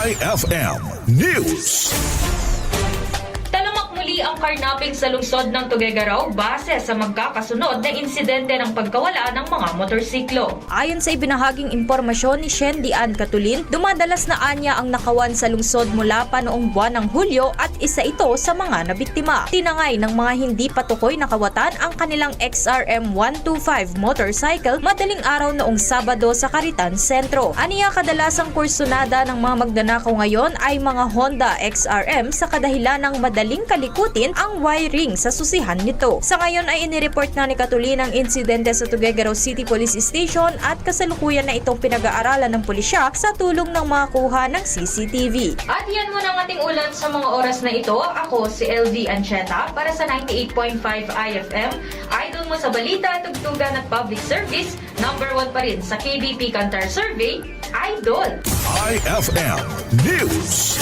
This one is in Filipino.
IFM News. Ang karnaping sa lungsod ng Tuguegarao base sa magkakasunod na insidente ng pagkawala ng mga motorsiklo. Ayon sa ibinahaging impormasyon ni Shen Dian Katulin, dumadalas na anya ang nakawan sa lungsod mula pa noong buwan ng Hulyo at isa ito sa mga nabiktima. Tinangay ng mga hindi patukoy na kawatan ang kanilang XRM 125 motorcycle madaling araw noong Sabado sa Caritan Sentro. Aniya kadalasang kursunada ng mga magnanakaw ngayon ay mga Honda XRM sa kadahilan ng madaling kalikutin ang wiring sa susihan nito. Sa ngayon ay inireport na ni Katulin ang insidente sa Tuguegarao City Police Station at kasalukuyan na itong pinag-aaralan ng pulisya sa tulong ng mga kuha ng CCTV. At yan muna ang ating ulat sa mga oras na ito. Ako si LV Ancheta para sa 98.5 IFM. Idol mo sa balita, tugtugan at public service. Number 1 pa rin sa KBP Kantar Survey, Idol. IFM News.